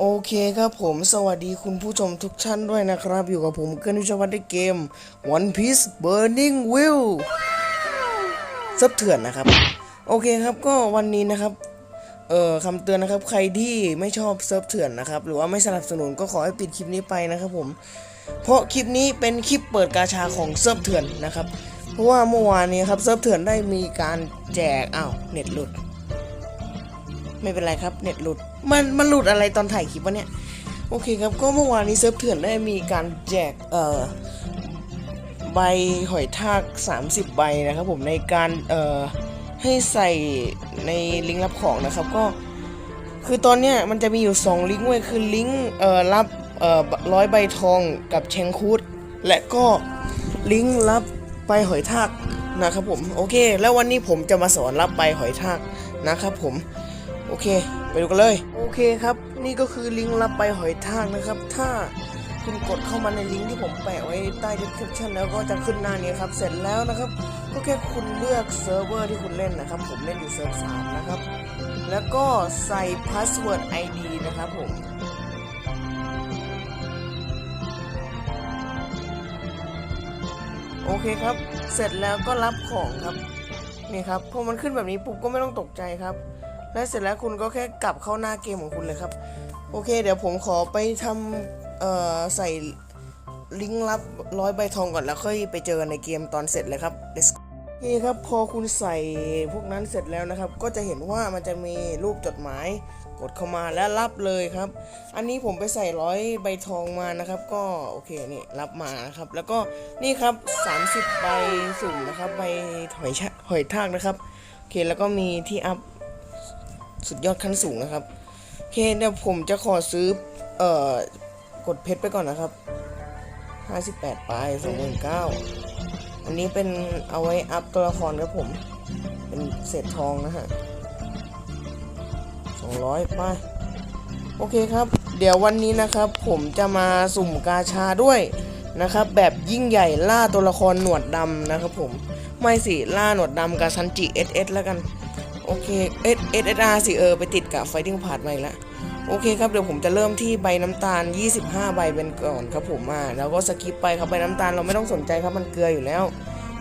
โอเคครับผมสวัสดีคุณผู้ชมทุกท่านด้วยนะครับ อยู่กับผมเกินวิชวัฒน์ในเกม One Piece Burning Will ซับเถื่อนนะครับ โอเคครับก็วันนี้นะครับเอ่อคำเตือนนะครับ ใครที่ไม่ชอบเซิร์ฟเถื่อนนะครับ หรือว่าไม่สนับสนุนก็ขอให้ปิดคลิปนี้ไปนะครับผม เพราะคลิปนี้เป็นคลิปเปิดกาชาของเซิร์ฟเถื่อนนะครับ เพราะว่าเมื่อวานนี้ครับเซิร์ฟเถื่อนได้มีการแจกอ้าวเน็ตหลุด ไม่เป็นไรครับเน็ตหลุด มันมันหลุดอะไรตอนถ่ายคลิปวะเนี่ย โอเคครับ ก็เมื่อวานนี้เซิร์ฟเถื่อนได้มีการแจกเอ่อใบหอยทาก 30 ใบนะครับผมในการเอ่อให้ใส่ในลิงก์รับของนะครับก็คือตอนเนี้ยมันจะมีอยู่ 2 ลิงก์เว้ยคือลิงก์เอ่อรับเอ่อร้อยใบทองกับเชงคูดและก็ลิงก์รับใบหอยทากนะครับผมโอเค แล้ววันนี้ผมจะมาสอนรับใบหอยทากนะครับผม อเค ไปดูกันเลย โอเคครับ นี่ก็คือลิงก์รับใบหอยทากนะครับ ถ้าคุณกดเข้ามาในลิงก์ที่ผมแปะไว้ใต้ description แล้วก็จะขึ้นหน้านี้ครับ เสร็จแล้วนะครับ ก็แค่คุณเลือกเซิร์ฟเวอร์ที่คุณเล่นนะครับ ผมเล่นอยู่เซิร์ฟสามนะครับ แล้วก็ใส่ password ID นะครับผมโอเคครับ เสร็จแล้วก็รับของครับ นี่ครับ พอมันขึ้นแบบนี้ปุ๊บก็ไม่ต้องตกใจครับ และเสร็จแล้วคุณก็แค่กลับเข้าหน้าเกมของคุณเลยครับ โอเค เดี๋ยวผมขอไปทำใส่ลิงก์ลับร้อยใบทองก่อนแล้วค่อยไปเจอกันในเกมตอนเสร็จเลยครับ Let's go โอเคครับพอคุณใส่พวกนั้นเสร็จแล้วนะครับ ก็จะเห็นว่ามันจะมีรูปจดหมาย กดเข้ามาแล้วรับเลยครับ อันนี้ผมไปใส่ร้อยใบทองมานะครับ ก็โอเคนี่รับมานะครับ แล้วก็นี่ครับ 30 ใบสุ่มนะครับใบหอยชะหอยทากนะครับโอเคแล้วก็มีที่อัพ สุดยอดขั้นสูงนะครับโอเคเดี๋ยวผมจะขอซื้อเอ่อกดเพชรไปก่อนนะครับ 58ปลาย29อันนี้เป็นเอาไว้อัพตัวละครครับผม เป็นเศษทองนะฮะ200ป้ายโอเคครับ เดี๋ยววันนี้นะครับ ผมจะมาสุ่มกาชาด้วยนะครับ แบบยิ่งใหญ่ล่าตัวละครหนวดดำนะครับผม ไม่สิล่าหนวดดำกับซันจิเอสเอสแล้วกัน โอเคเอสเอสอาร์สิเออไปติดกับไฟติ้งพาดมาอีกแล้วโอเคครับเดี๋ยวผมจะเริ่มที่ใบน้ำตาล 25 ใบเป็นก่อนครับผมอ่าแล้วก็สกิปไปครับใบน้ำตาลเราไม่ต้องสนใจครับมันเกลืออยู่แล้ว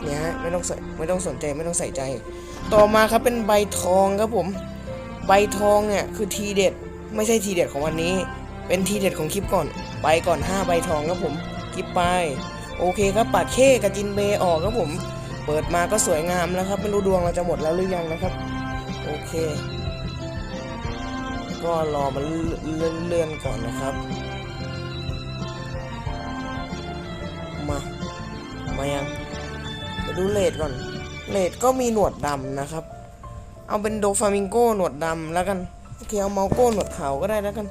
เนี่ยฮะไม่ต้องใส่ไม่ต้องสนใจไม่ต้องใส่ใจ ต่อมาครับเป็นใบทองครับผม ใบทองเนี่ยคือทีเด็ด ไม่ใช่ทีเด็ดของวันนี้ เป็นทีเด็ดของคลิปก่อน ไปก่อน 5 ใบทองครับผมคลิปไป โอเคครับปากเข้กับจินเบออกครับผม เปิดมาก็สวยงามแล้วครับไม่รู้ดวงเราจะหมดแล้วหรือยังนะครับ อเค ก็รอมันเลื่อนเลื่อนๆก่อนนะครับ มา มายังไปดูเลดก่อน เลดก็มีหนวดดำนะครับ เอาเป็นโดฟามิงโกหนวดดำแล้วกันโอเคเอาเมาโก้หนวดขาวก็ได้แล้วกัน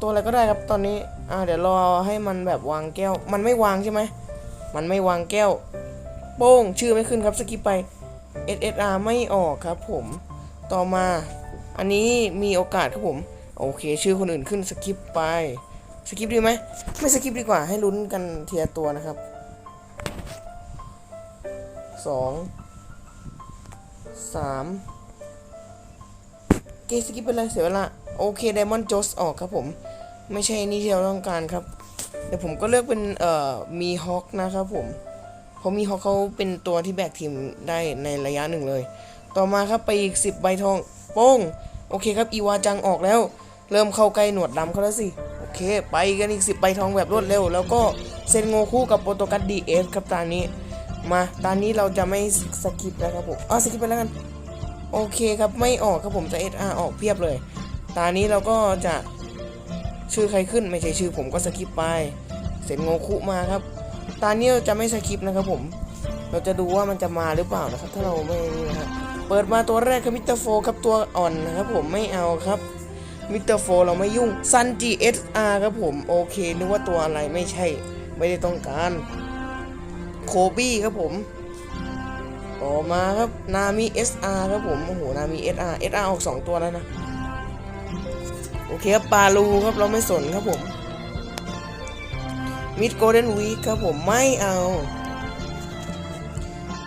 ตัวอะไรก็ได้ครับตอนนี้ อ่า เดี๋ยวรอให้มันแบบวางแก้ว มันไม่วางใช่ไหม มันไม่วางแก้ว โป้ง ชื่อไม่ขึ้นครับ สกิปไป SSR ไม่ออกครับผม ต่อมา อันนี้มีโอกาสครับผม โอเค ชื่อคนอื่นขึ้นสกิปไป สกิปดีไหม ไม่สกิปดีกว่า ให้ลุ้นกันเทียตัวนะครับสองสามเกสกิปเป็นไรเสียเวลา โอเคไดมอนด์จสออกครับผม ไม่ใช่นี่ที่เราต้องการครับเดี๋ยวผมก็เลือกเป็นเอ่อมีฮอคนะครับผมเพราะมีฮอคเขาเป็นตัวที่แบกทีมได้ในระยะหนึ่งเลย ต่อมาครับไปอีก 10 ใบทอง โป้ง โอเคครับอีวาจังออกแล้ว เริ่มเข้าใกล้หนวดดำเขาแล้วสิ โอเค ไปกันอีก 10 ใบทองแบบรวดเร็ว แล้วก็เซนโงคู่กับโปรโตกัสดีเอฟครับตานี้ มาตอนนี้เราจะไม่สกิปแล้วครับผมอ๋อสกิปไปแล้วกัน โอเคครับไม่ออกครับผมจะ SR อาออกเพียบเลยตานี้เราก็จะชื่อใครขึ้นไม่ใช่ชื่อผมก็สกิปไปเสร็จโงคุมาครับตานี้เราจะไม่สกิปนะครับผม เราจะดูว่ามันจะมาหรือเปล่านะครับ ถ้าเราไม่นี่นะครับ เปิดมาตัวแรกครับมิสเตอร์โฟครับตัวอ่อนนะครับผมไม่เอาครับมิสเตอร์โฟเราไม่ยุ่งซันจีเอสอาร์ครับผมโอเคนึกว่าตัวอะไรไม่ใช่ ไม่ได้ต้องการโคบี้ครับผมต่อมาครับนามิ SR ครับผมโอ้โหนามิ SR SR อสอาร์ออก2ตัวแล้วนะโอเคครับปาลูครับเราไม่สนครับผมมิดโกลเด้นวีครับผมไม่เอา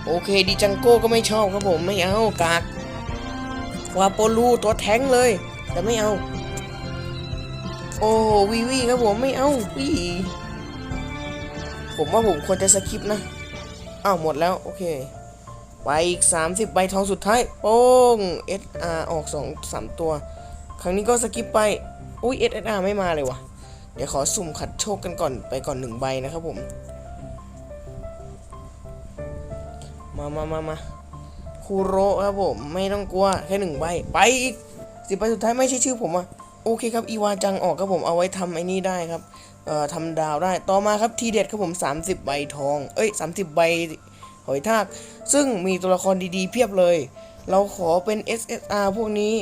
โอเคดิจังโก้ก็ไม่ชอบครับผมไม่เอากากวาโปลูตัวแท้งเลย แต่ไม่เอา โอ้วีวีครับผมไม่เอาวีผมว่าผมควรจะสคิปนะอ้าวหมดแล้ว โอเค ไปอีก 30 ใบทองสุดท้ายโป้ง SR ออก 2 3 ตัว ครั้งนี้ก็สกิปไป อุ้ย SR ไม่มาเลยวะเดี๋ยวขอสุ่มขัดโชคกันก่อนไปก่อน 1 ใบนะครับผม มามามามาคูโรครับผม ไม่ต้องกลัว แค่หนึ่งใบ ไปอีกสิบใบสุดท้ายไม่ใช่ชื่อผมอะโอเคครับ อีวาจังออกครับผมเอาไว้ทำไอ้นี่ได้ครับ เอ่อทำดาวได้ต่อมาครับทีเด็ดครับผม 30 ใบทอง เอ้ย 30 ใบหอยทาก ซึ่งมีตัวละครดีๆ เพียบเลย เราขอเป็น SSR พวกนี้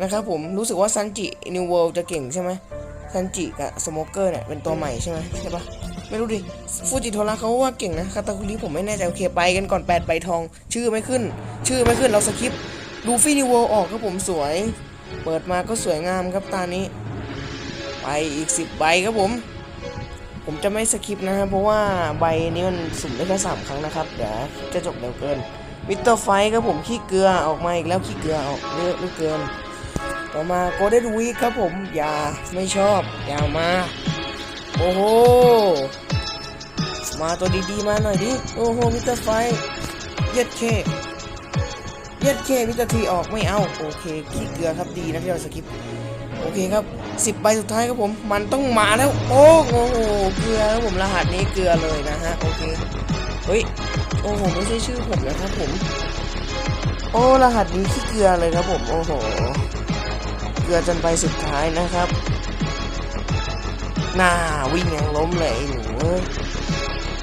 นะครับผมรู้สึกว่าซันจินิวเวิลด์จะเก่งใช่ไหมซันจิกับสโมเกอร์เนี่ยเป็นตัวใหม่ใช่ไหมใช่ปะ ไม่รู้ดิฟูจิโทระเขาว่าเก่งนะคาตาคุริผมไม่แน่ใจโอเคไปกันก่อน8ใบทอง ชื่อไม่ขึ้น ชื่อไม่ขึ้นเราสคิปลูฟี่นิวเวิลด์ออกครับผมสวย เปิดมาก็สวยงามครับตานี้ ไปอีก 10 ใบครับผม ผมจะไม่สคิปนะครับเพราะว่าใบนี้มันสุ่มได้แค่สามครั้งนะครับเดี๋ยวจะจบเร็วเกินมิสเตอร์ไฟครับผมขี้เกลือออกมาอีกแล้วขี้เกลือออกเยอะเหลือเกิน ต่อมาโกลเด้นวีครับผมอย่าไม่ชอบอย่ามา โอ้โห มาตัวดีๆมาหน่อยดิ โอ้โห มิสเตอร์ไฟ เย็ดเค เย็ดเค มิสเตอร์ทีออกไม่เอา โอเค ขี้เกลือครับดีนะที่เราสคิป โอเคครับสิบใบสุดท้ายครับผม มันต้องมาแล้ว โอ้โห เกลือครับผม รหัสนี้เกลือเลยนะฮะ โอเค เฮ้ย โอ้โห ไม่ใช่ชื่อผมนะครับผม โอ้ รหัสนี้ขี้เกลือเลยครับผม โอ้โห เกลือจนใบสุดท้ายนะครับ น่าวิ่งยังล้มเลยหนู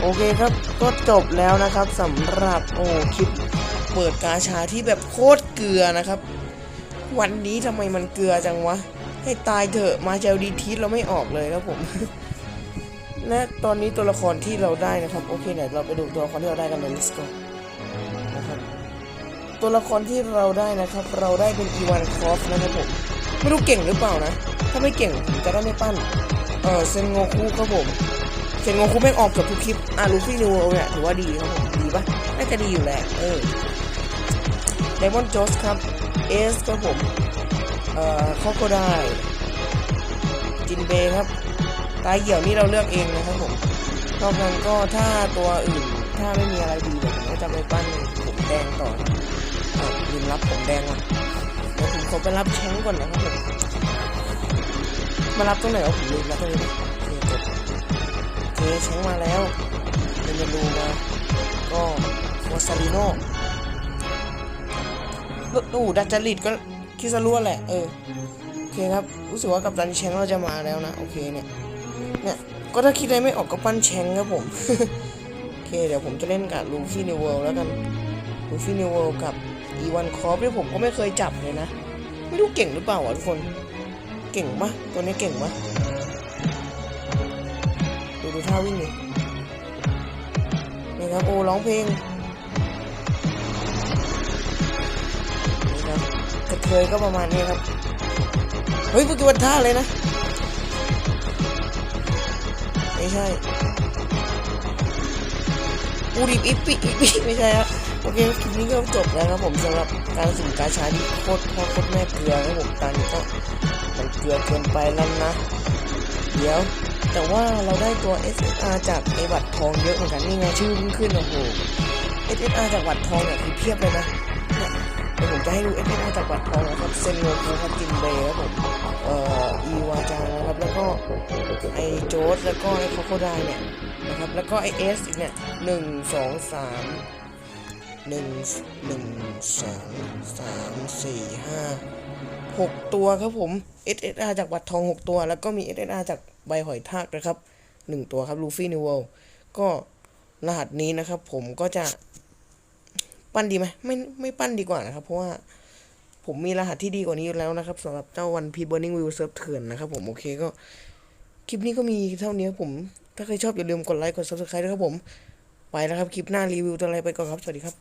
โอเคครับก็จบแล้วนะครับสำหรับโอ้คลิปเปิดกาชาที่แบบโคตรเกลือนะครับ วันนี้ทำไมมันเกลือจังวะ ให้ตายเถอะมาเจลดีทีสเราไม่ออกเลยครับผมและตอนนี้ตัวละครที่เราได้นะครับ โอเคเดี๋ยวเราไปดูตัวละครที่เราได้กันเลย let's go นะครับตัวละครที่เราได้นะครับ เราได้เป็นอีวานคอฟนะครับผมไม่รู้เก่งหรือเปล่านะ ถ้าไม่เก่งผมจะได้ไม่ปั้น เออเซนโงคุครับผมเซนโงคุแม่งออกเกือบทุกคลิปอะลูฟี่นิวเนี่ยถือว่าดีครับผมดีปะน่าจะดีอยู่แหละเออไดมอนด์โจสครับเอสครับผมเอ่อเขาก็ได้จินเบยครับตายเหี่ยวนี่เราเลือกเองนะครับผมนอกนั้นก็ถ้าตัวอื่นถ้าไม่มีอะไรดีเดี๋ยวผมก็จะไปปั้นผมแดงต่อนะอะลืมรับผมแดงอะเดี๋ยวผมขอไปรับแชงก์ก่อนนะครับผม มารับตรงไหนวะผมลืมแล้วตรงนี้นะโอเคจบโอเคแชงมาแล้วเป็นเมนูมาก็วอซาริโน่ดูดัจจริตก็คิดซะรั่วแหละเออโอเคครับรู้สึกว่ากับดันแชงเราจะมาแล้วนะโอเคเนี่ยเนี่ยก็ถ้าคิดอะไรไม่ออกก็ปั้นแชงครับผมโอเคเดี๋ยวผมจะเล่นกับลูฟี่นิวเวิลแล้วกันลูฟี่นิวเวิลกับอีวันคอฟที่ผมก็ไม่เคยจับเลยนะ ไม่รู้เก่งหรือเปล่าวะทุกคน เก่งปะตัวนี้เก่งปะดูดูท่าวิ่งดินี่ครับโอ้ร้องเพลงนี่ครับกระเทยก็ประมาณนี้ครับ เฮ้ยเมื่อกี้วันท่าเลยนะ ไม่ใช่อูดิบอิปปิอิปปิไม่ใช่ครับโอเคคลิปนี้ก็จบแล้วครับผมสำหรับการสุ่มกาชาที่โคตรพ่อโคตรแม่เกลือครับผมตอนนี้ก็ือเกินไปแล้วนะ เดี๋ยว แต่ว่าเราได้ตัว SSR จากไอบัตรทองเยอะเหมือนกันนี่ไงชื่อเพิ่งขึ้นโอ้โห SSR จากบัตรทองเนี่ยคือเพียบเลยนะเนี่ยเดี๋ยวผมจะให้ดู SSR จากบัตรทองนะครับเซนโงคุครับจินเบย์ครับผมเอ่ออีวาจานะครับแล้วก็ไอโจสแล้วก็ไอคอโคไดเนี่ยนะครับแล้วก็ไอเอสอีกเนี่ยหนึ่งสองสามหนึ่งหนึ่งสองสามสี่ห้า หกตัวครับผม SSR จากบัตรทองหกตัว แล้วก็มี SSR จากใบหอยทากนะครับหนึ่งตัวครับลูฟี่นิวเวลก็รหัสนี้นะครับ ผมก็จะปั้นดีไหมไม่ไม่ปั้นดีกว่านะครับ เพราะว่าผมมีรหัสที่ดีกว่านี้อยู่แล้วนะครับสำหรับเจ้าวันพีเบอร์นิงวิวเซิร์ฟเถื่อนนะครับผมโอเคก็ คลิปนี้ก็มีเท่านี้ครับผม ถ้าใครชอบอย่าลืมกดไลค์กด subscribe ด้วยครับผม ไปแล้วครับ คลิปหน้ารีวิวตัวอะไรไปก่อนครับ สวัสดีครับ